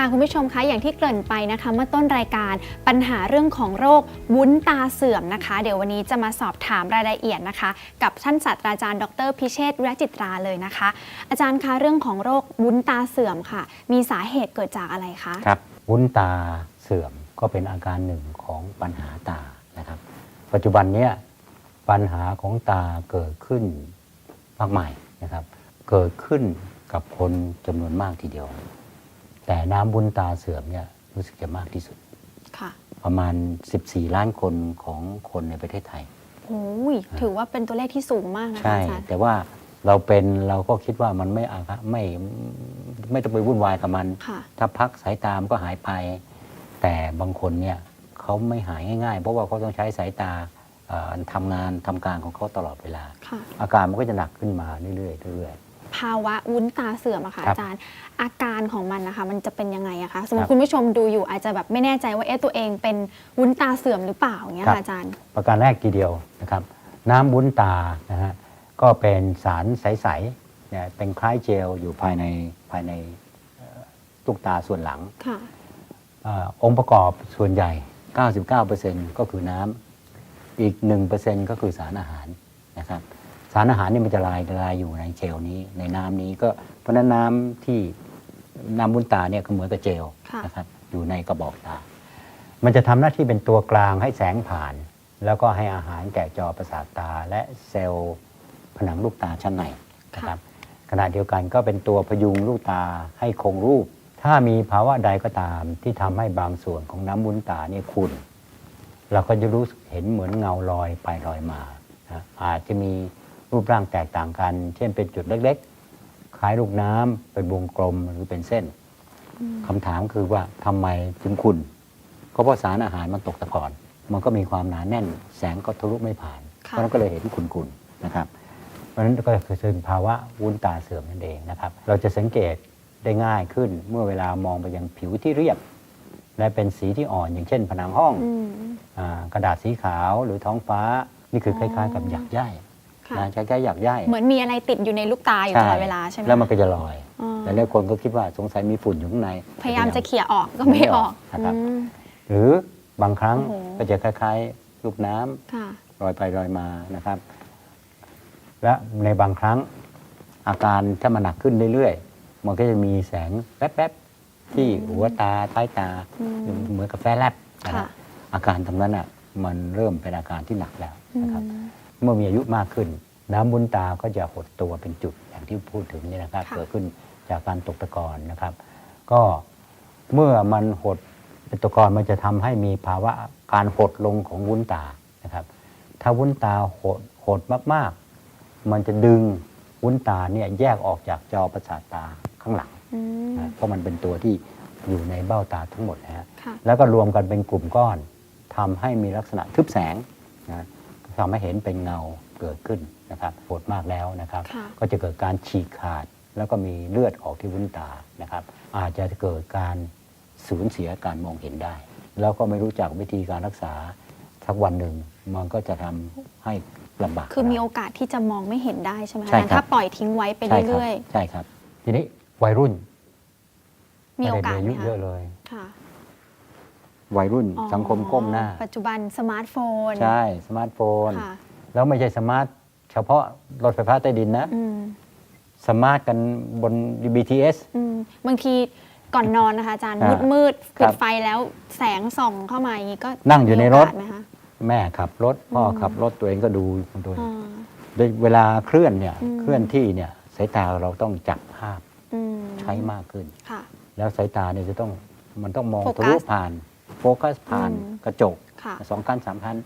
ค่ะคุณผู้ชมคะอย่างที่เกริ่นไปนะคะเมื่อต้นรายการปัญหาเรื่องของโรควุ้นตาเสื่อมนะคะ เดี๋ยววันนี้จะมาสอบถามรายละเอียดนะคะ กับท่านศาสตราจารย์ดรพิเชษวิรจิตราเลยนะคะ อาจารย์คะเรื่องของโรควุ้นตาเสื่อมค่ะ มีสาเหตุเกิดจากอะไรคะครับวุ้นตาเสื่อมก็เป็นอาการหนึ่งของปัญหาตานะครับ ปัจจุบันเนี้ยปัญหาของตาเกิดขึ้นมากมายนะครับ เกิดขึ้นกับคนจำนวนมากทีเดียว แต่น้ำวุ้นตาเสื่อมเนี่ยรู้สึกจะมากที่สุด ค่ะประมาณ 14 ล้านคนของคนในประเทศไทย โอ้ยถือว่าเป็นตัวเลขที่สูงมากนะคะใช่ อาจารย์แต่ว่าเราเป็นเราก็คิดว่ามันไม่อาฆาตไม่ไม่ต้องไปวุ่นวายกับมัน ค่ะ ถ้าพักสายตามนก็หายไป แต่บางคนเนี่ยเขาไม่หายง่ายๆ เพราะว่าเขาต้องใช้สายตาเอ่อทำงานทำการของเขาตลอดเวลา ค่ะ อาการมันก็จะหนักขึ้นมาเรื่อยๆเรื่อย ภาวะวุ้นตาเสื่อมอะค่ะครับอาจารย์ อาการของมันนะคะ มันจะเป็นยังไงอะคะสมมครัติบคุณผู้ชมดูอยู่อาจจะแบบไม่แน่ใจว่าเอ๊ะตัวเองเป็นวุ้นตาเสื่อมหรือเปล่าอย่างเงี้ยครับค่ะอาจารย์ๆประการแรกทีเดียวนะครับ น้ำวุ้นตานะฮะก็เป็นสารใสๆเนี่ยเป็นคล้ายเจลอยู่ภายในภายในเอ่อลูกตาส่วนหลัง ค่ะอาองค์ประกอบส่วนใหญ่ 99%ก็คือน้ำ อีก 1%ก็คือสารอาหารนะครับ สารอาหารนี่มันจะละลายละลายอยู่ในเจลนี้ในน้ำนี้ก็เพราะฉะนั้นน้ำที่น้ำบุญตาเนี่ยก็เหมือนกับเจลค่ะนะครับอยู่ในกระบอกตา มันจะทำหน้าที่เป็นตัวกลางให้แสงผ่าน แล้วก็ให้อาหารแก่จอประสาทตาและเซลล์ผนังลูกตาชั้นในนะครับขณะเดียวกันก็เป็นตัวพยุงลูกตาให้คงรูป ถ้ามีภาวะใดก็ตามที่ทำให้บางส่วนของน้ำวุ้นตาเนี่ยขุ่นเราก็จะรู้สึกเห็นเหมือนเงาลอยไปลอยมานะอาจจะมี รูปร่างแตกต่างกัน เช่นเป็นจุดเล็กๆคล้ายลูกน้ำเป็นวงกลมหรือเป็นเส้นอืมคำถามคือว่าทำไมถึงขุ่นก็เพราะสารอาหารมันตกตะกอนมันก็มีความหนาแน่น แสงก็ทะลุไม่ผ่านเพค่ะราะฉะนั้นก็เลยเห็นขุ่นๆนะครับ เพราะฉะนั้นก็คือเป็นภาวะวุ้นตาเสื่อมนั่นเองนะครับ เราจะสังเกตได้ง่ายขึ้นเมื่อเวลามองไปยังผิวที่เรียบ และเป็นสีที่อ่อนอย่างเช่น ผนังห้องอืมอ่ากระดาษสีขาวหรือท้องฟ้านี่คือคอ๋อล้าย ๆ กับหยักใยค่ะ นะคล้ายๆหยักใยเหมือนมีอะไรติดอยู่ในลูกตาอยู่ตลอดเวลาใช่ไหมแล้วมันก็จะลอยอ๋อแต่หลายคนก็คิดว่าสงสัยมีฝุ่นอยู่ข้างใน พยายามจะเขี่ยออกก็ไม่ออกไม่ออกนะครับอืมหรือบางครั้งโอ้โหก็จะคล้ายๆลูกน้ำค่ะลอยไปลอยมานะครับ และในบางครั้งอาการถ้ามันหนักขึ้นเรื่อยๆ มันก็จะมีแสงแป๊บๆ ที่หัวตาใต้ตาอืมเหมือนกับแฟแลบนะค่ะฮะอาการตรงนั้นอะมันเริ่มเป็นอาการที่หนักแล้วอืนะครับม เมื่อมีอายุมากขึ้น น้ำบุญตาก็จะหดตัวเป็นจุดอย่างที่พูดถึงนี่นะครับค่ะเกิดขึ้นจากการตกตะกอนนะครับ ก็เมื่อมันหดเป็นตะกอนมันจะทำให้มีภาวะการหดลงของวุ้นตานะครับ ถ้าวุ้นตาหดหดมากๆ มันจะดึงวุ้นตาเนี่ยแยกออกจากจอประสาทตาข้างหลังอืมนะเพราะมันเป็นตัวที่อยู่ในเบ้าตาทั้งหมดนะฮะค่ะแล้วก็รวมกันเป็นกลุ่มก้อนทำให้มีลักษณะทึบแสงนะ ทำให้เห็นเป็นเงาเกิดขึ้นนะครับปวดมากแล้วนะครับ ค่ะ ก็จะเกิดการฉีกขาดแล้วก็มีเลือดออกที่วุ้นตานะครับ อาจจะเกิดการสูญเสียการมองเห็นได้ แล้วก็ไม่รู้จักวิธีการรักษาสักวันหนึ่งมันก็จะทำให้ลำบากคือมีเราโอกาสที่จะมองไม่เห็นได้ใช่ไหมใช่อาจารย์ครับถ้าปล่อยทิ้งไว้ไปใช่ครับเรื่อยใช่ครับ ทีนี้วัยรุ่นๆ มีโอกาสไได้ไหมอายุคะเยอะเลย ค่ะ วัยรุ่นอ๋อสังคมก้มหน้า ปัจจุบันสมาร์ทโฟนใช่สมาร์ทโฟน ค่ะแล้วไม่ใช่สมาร์ทเฉพาะรถไฟฟ้าใต้ดินนะ อืมสมาร์ทกันบน BTS อืมบางทีก่อนนอนนะคะอาจารย์อ่ามืดมืดๆครัปิบดไฟแล้วแสงส่องเข้ามาอย่างนี้ก็นั่งอยู่ในรถ มีโอกาสไหมคะแม่ขับรถ พ่ออมขับรถตัวเองก็ดูดูอ่า โดยเวลาเคลื่อนเนี่ยอืม เคลื่อนที่เนี่ยสายตาเราต้องจับภาพอืมใช้มากขึ้น ค่ะ แล้วสายตาเนี่ยจะต้องมันต้องมองโฟกัส ทะลุผ่าน โฟกัสผ่านอืมกระจกค่ะสองขั้นสามขั้น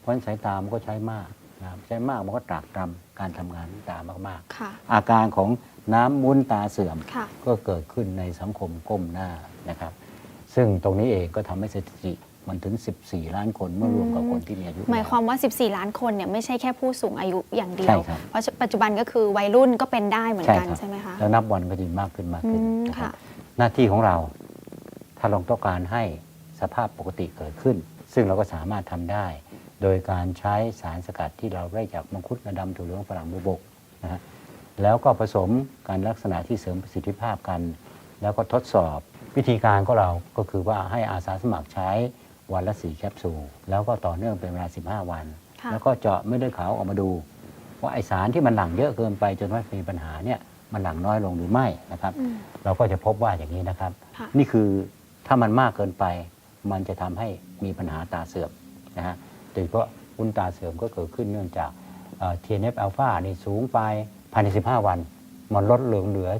เพราะฉะนั้นสายตามันก็ใช้มากนะครับใช้มากมันก็ตรากตรำการทำงานของตามากค่ะๆอาการของน้ำมุ้นตาเสื่อมค่ะก็เกิดขึ้นในสังคมก้มหน้านะครับ ซึ่งตรงนี้เองก็ทำให้สถิติมันถึง 14 ล้านคนเมื่อรวมกับคนที่มีอายุ หมายความว่า 14 ล้านคนเนี่ยไม่ใช่แค่ผู้สูงอายุอย่างเดียใช่วครับเพราะปัจจุบันก็คือวัยรุ่นก็เป็นได้เหมือนกันครับใช่ไหมคะ แล้วนับวันก็จะมีมากขึ้นมากขึ้นอืมนะครับค่ะหน้าที่ของเรา ถ้าเราต้องการให้ สภาพปกติเกิดขึ้น ซึ่งเราก็สามารถทำได้ โดยการใช้สารสกัดที่เราได้จากมังคุดกระดำถั่วเหลืองฝรั่งบุบกนะฮะแล้วก็ผสมการลักษณะที่เสริมประสิทธิภาพกัน แล้วก็ทดสอบวิธีการก็เราก็คือว่าให้อาสาสมัครใช้วันละสีแคปซูลแล้วก็ต่อเนื่องเป็นเวลา 15 วันค่ะแล้วก็เจาะไม่ได้ขาวออกมาดูว่าไอสารที่มันหลั่งเยอะเกินไปจนว่ามีปัญหาเนี่ยมันหลั่งน้อยลงหรือไม่นะครับอืมเราก็จะพบว่าอย่างนี้นะครับค่ะนี่คือถ้ามันมากเกินไป มันจะทำให้มีปัญหาตาเสื่อมนะฮะโดยเฉพาะวุ้นตาเสื่อมก็เกิดขึ้นเนื่องจากเอ่อ TNF อ l p h a นี่สูงไปภายใน 15 วัน มันลดเหลืองเหลือ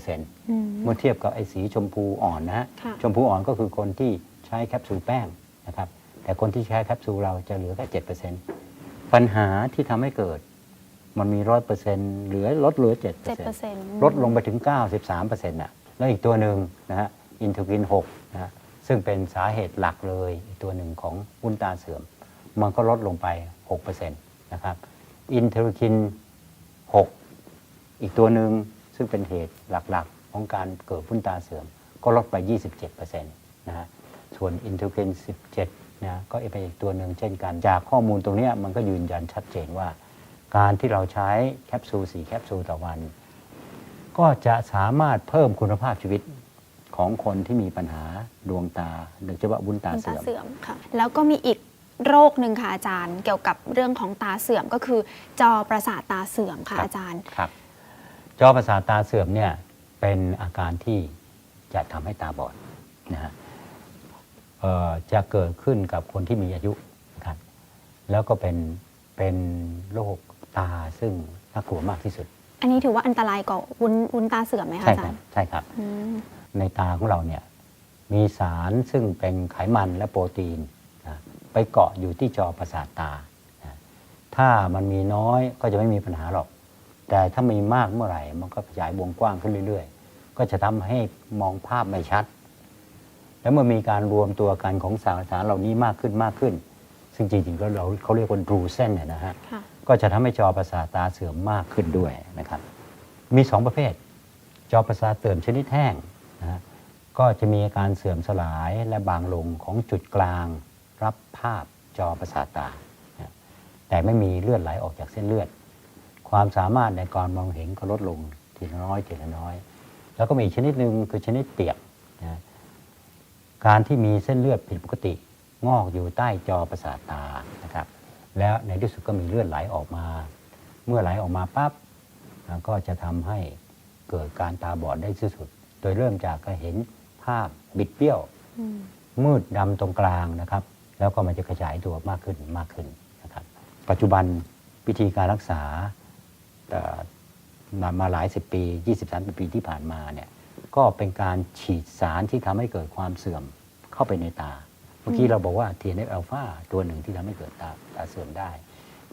7%อืมเมื่อเทียบกับไอ้สีชมพูอ่อนนะฮะค่ะชมพูอ่อนก็คือคนที่ใช้แคปซูลแป้งนะครับแต่คนที่ใช้แคปซูลเราจะเหลือแค่เจ็ดเปอร์เซ็นต์ปัญหาที่ทำให้เกิดมันมีร้อยเปอร์เซ็นต์เหลือลดเหลือเจ็ดเปอเจ็ร์ดเซ็นเปอต์ร์เซ็นต์ลดลงไปถึง93เปอร์เซ็นต์น่ะแล้วอีกตัวหนึ่งนะฮะอินเทอร์กิน6นะฮะ ซึ่งเป็นสาเหตุหลักเลยตัวหนึ่งของวุ้นตาเสื่อม มันก็ลดลงไป6เปอร์เซ็นต์นะครับอินเทอร์กิน 6 อีกตัวหนึ่งซึ่งเป็นเหตุหลักๆ ของการเกิดวุ้นตาเสื่อม ก็ลดไป 27%นะฮะส่วนอินเทอร์กิน 17นะก็เป็นอีกตัวหนึ่งเช่นกัน จากข้อมูลตรงนี้มันก็ยืนยันชัดเจนว่า การที่เราใช้แคปซูลสีแคปซูลต่อวัน ก็จะสามารถเพิ่มคุณภาพชีวิต ของคนที่มีปัญหาดวงตาโดยเฉพาะวุ้นตาเป็นตาเสื่อม เสื่อมค่ะ แล้วก็มีอีกโรคหนึ่งค่ะอาจารย์ เกี่ยวกับเรื่องของตาเสื่อมก็คือ จอประสาทตาเสื่อมค่ะครับ อาจารย์ ครับ จอประสาทตาเสื่อมเนี่ยเป็นอาการที่จะทำให้ตาบอดนะฮะเอ่อจะเกิดขึ้นกับคนที่มีอายุนะครับแล้วก็เป็นเป็นโรคตาซึ่งน่ากลัวมากที่สุด อันนี้ถือว่าอันตรายกว่าวุ้นวุ้นตาเสื่อมไหมคะใช่อาคจารัรบย์ใช่ครับ อืม ในตาของเราเนี่ยมีสารซึ่งเป็นไขมันและโปรตีนนะไปเกาะอยู่ที่จอประสาทตานะถ้ามันมีน้อยก็จะไม่มีปัญหาหรอก แต่ถ้ามีมากเมื่อไหร่ มันก็ขยายวงกว้างขึ้นเรื่อยๆ ก็จะทำให้มองภาพไม่ชัด แล้วเมื่อมีการรวมตัวกันของสารสารเหล่านี้มากขึ้นมากขึ้น ซึ่งจริงๆก็เราเขาเรียกว่ารูเส้นยนะฮะค่ะก็จะทำให้จอประสาทตาเสื่อมมากขึ้นด้วยนะครับ มีสองประเภท จอประสาทเสื่อมชนิดแห้ง นะก็จะมีอาการเสื่อมสลายและบางลงของจุดกลางรับภาพจอประสาทตา แต่ไม่มีเลือดไหลออกจากเส้นเลือด ความสามารถในการมองเห็นก็ลดลงทีละน้อยทีละน้อย แล้วก็มีชนิดหนึ่งคือชนิดเปียกนะการที่มีเส้นเลือดผิดปกติ งอกอยู่ใต้จอประสาทตานะครับ แล้วในที่สุดก็มีเลือดไหลออกมา เมื่อไหลออกมาปั๊บก็จะทำให้เกิดการตาบอดได้ที่สุด ดยเริ่มจากการเห็นภาพบิดเบี้ยวอืมมืดดำตรงกลางนะครับ แล้วก็มันจะขยายตัวมากขึ้นมากขึ้นนะครับ ปัจจุบันวิธีการรักษาเอ่อมามาหลายสิบปี20-30ปีที่ผ่านมาเนี่ยก็เป็นการฉีดสารที่ทำให้เกิดความเสื่อมเข้าไปในตา เมื่อกี้เราบอกว่า TNF อ l p h a ตัวหนึ่งที่ทำให้เกิดตาตาเสื่อมได้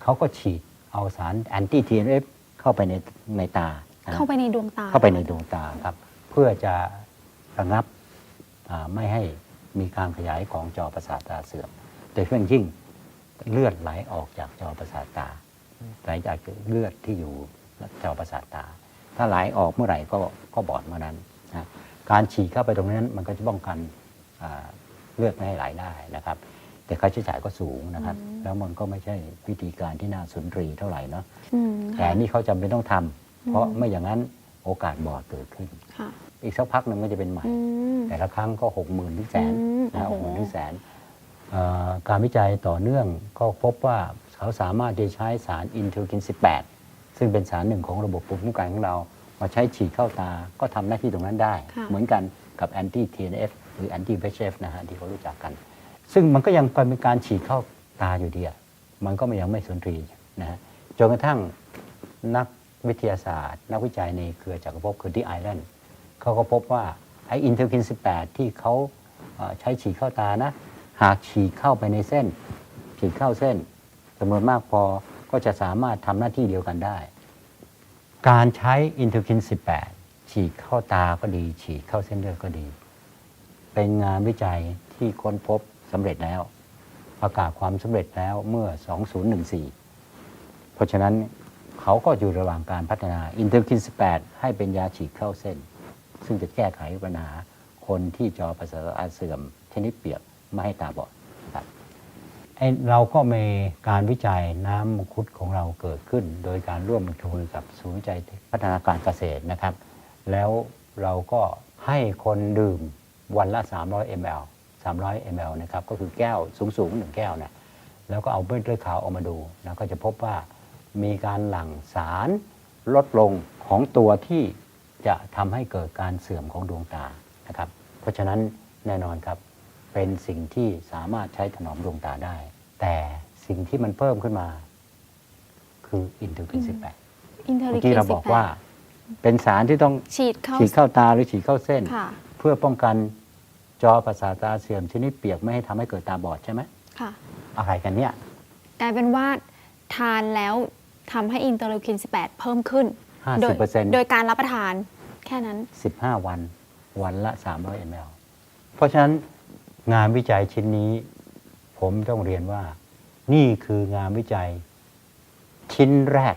เขาก็ฉีดเอาสารแอนตี้ TNF เข้าไปในในตานะเข้าไปในดวงตา เข้าไปในดวงตาครับ เพื่อจะระงับอ่าไม่ให้มีการขยายของจอประสาทตาเสื่อมโดยเฉพาะอย่างยิ่งเลือดไหลออกจากจอประสาทตาไหลจากเลือดที่อยู่จอประสาทตา ถ้าไหลออกเมื่อไหร่ก็ก็บอดเมื่อนั้นนะการฉีดเข้าไปตรงนั้นมันก็จะป้องกันอ่าเลือดไม่ให้ไหลได้นะครับ แต่ค่าใช้จ่ายก็สูงนะครับ แล้วมันก็ไม่ใช่วิธีการที่น่าสนตรีเท่าไหร่เนาะอืมแต่ค่ะนี่เขาจำเป็นต้องทำเพราะอืมไม่อย่างนั้น โอกาสบอดเกิดขึ้นค่ะอีกสักพักหนึ่งก็จะเป็นใหม่อืมแต่ละครั้งก็หกหมื่นถึงแสนอืมนะหโอ้กโหหมื่นถึงแสนเอ่อการวิจัยต่อเนื่องก็พบว่าเขาสามารถจะใช้สารอินเทอร์กิน 18 ซึ่งเป็นสารหนึ่งของระบบภูมิคุ้มกันของเรา มาใช้ฉีดเข้าตาก็ทำหน้าที่ตรงนั้นได้ค่ะเหมือนกันกับแอนตี้ TNF หรือแอนตี้ VEGF นะฮะที่เขารู้จักกัน ซึ่งมันก็ยังเป็นการฉีดเข้าตาอยู่ดีอะมันก็ไม่ยังไม่สนตรีนะฮะจนกระทั่งนัก วิทยาศาสตร์ นักวิจัยในเครือจักรภพคือที่ไอร์แลนด์เขาก็พบว่าไออินเทอร์กิน 18 ที่เขาใช้ฉีดเข้าตานะ หากฉีดเข้าไปในเส้น ฉีดเข้าเส้นจำนวนมากพอก็จะสามารถทำหน้าที่เดียวกันได้ การใช้อินเทอร์กิน 18 ฉีดเข้าตาก็ดี ฉีดเข้าเส้นเลือดก็ดี เป็นงานวิจัยที่ค้นพบสำเร็จแล้ว ประกาศความสำเร็จแล้วเมื่อ 2014 เพราะฉะนั้น เขาก็อยู่ระหว่างการพัฒนาอินเทอร์กิน 18 ให้เป็นยาฉีดเข้าเส้น ซึ่งจะแก้ไขปัญหาคนที่จอประสาทตาเสื่อม ชนิดเปียกไม่ให้ตาบอดครับเราก็มีการวิจัยน้ำมังคุดของเราเกิดขึ้น โดยการร่วมมือกับศูนย์วิจัยพัฒนาการเกษตรนะครับ แล้วเราก็ให้คนดื่มวันละ 300 ml 300 ml นะครับก็คือแก้วสูงๆหนึ่งแก้วนี่ยแล้วก็เอาเม็ดเลือดขาวออกมาดูแล้วก็จะพบว่า มีการหลั่งสารลดลงของตัวที่จะทำให้เกิดการเสื่อมของดวงตานะครับ เพราะฉะนั้นแน่นอนครับเป็นสิ่งที่สามารถใช้ถนอมดวงตาได้ แต่สิ่งที่มันเพิ่มขึ้นมา คืออินเทอร์กินอืม18อินเทอร์เมื่ลิอกี้เราบอกว่า เป็นสารที่ต้องฉีดเข้าฉีดเข้าตาหรือฉีดเข้าเส้นค่ะเพื่อป้องกันจอประสาทตาเสื่อมชนิดเปียกไม่ให้ทำให้เกิดตาบอดใช่ไหมค่ะอะไรกันเนี่ยกลายเป็นว่าทานแล้ว ทำให้อินเตอร์ลิวคิน 18 เพิ่มขึ้น โดย50%โดยการรับประทานแค่นั้น 15 วัน วันละ 300 ml เพราะฉะนั้นงานวิจัยชิ้นนี้ ผมต้องเรียนว่า นี่คืองานวิจัยชิ้นแรก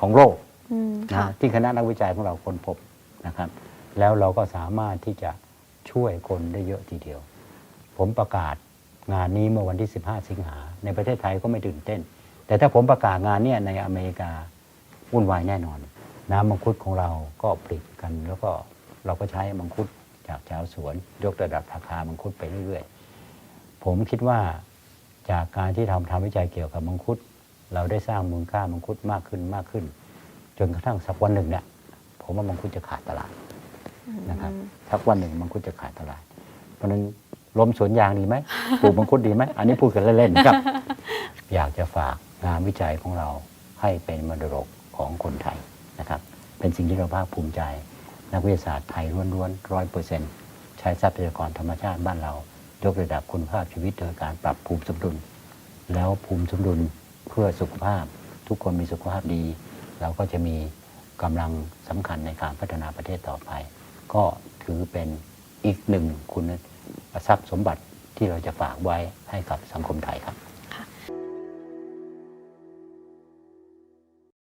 ของโลกอืมนะค่ะ ที่คณะนักวิจัยของเราค้นพบนะครับ แล้วเราก็สามารถที่จะช่วยคนได้เยอะทีเดียว ผมประกาศงานนี้เมื่อวันที่ 15 สิงหาในประเทศไทยก็ไม่ตื่นเต้น แต่ถ้าผมประกาศงานเนี่ยในอเมริกาวุ่นวายแน่นอน น้ำมังคุดของเราก็ผลิตกัน แล้วก็เราก็ใช้มังคุดจากชาวสวน ยกระดับราคามังคุดไปเรื่อยๆ ผมคิดว่าจากการที่ทำทำวิจัยเกี่ยวกับมังคุด เราได้สร้างมูลค่ามังคุดมากขึ้นมากขึ้น จนกระทั่งสักวันหนึ่งเนี่ยผมว่ามังคุดจะขาดตลาดนะครับสักวันหนึ่งมังคุดจะขาดตลาด เพราะฉะนั้นล้มสวนยางดีไหมปลูกมังคุดดีไหมอันนี้พูดกันเล่นๆครับ อยากจะฝาก งานวิจัยของเราให้เป็นมรดกของคนไทยนะครับ เป็นสิ่งที่เราภาคภูมิใจ นักวิทยาศาสตร์ไทยล้วนๆร้อยเปอร์เซ็นต์ใช้ทรัพยากรธรรมชาติบ้านเรา ยกระดับคุณภาพชีวิตโดยการปรับภูมิสมดุล แล้วภูมิสมดุลเพื่อสุขภาพ ทุกคนมีสุขภาพดี เราก็จะมีกำลังสำคัญในการพัฒนาประเทศต่อไป ก็ถือเป็นอีกหนึ่งคุณทรัพย์สมบัติที่เราจะฝากไว้ให้กับสังคมไทยครับ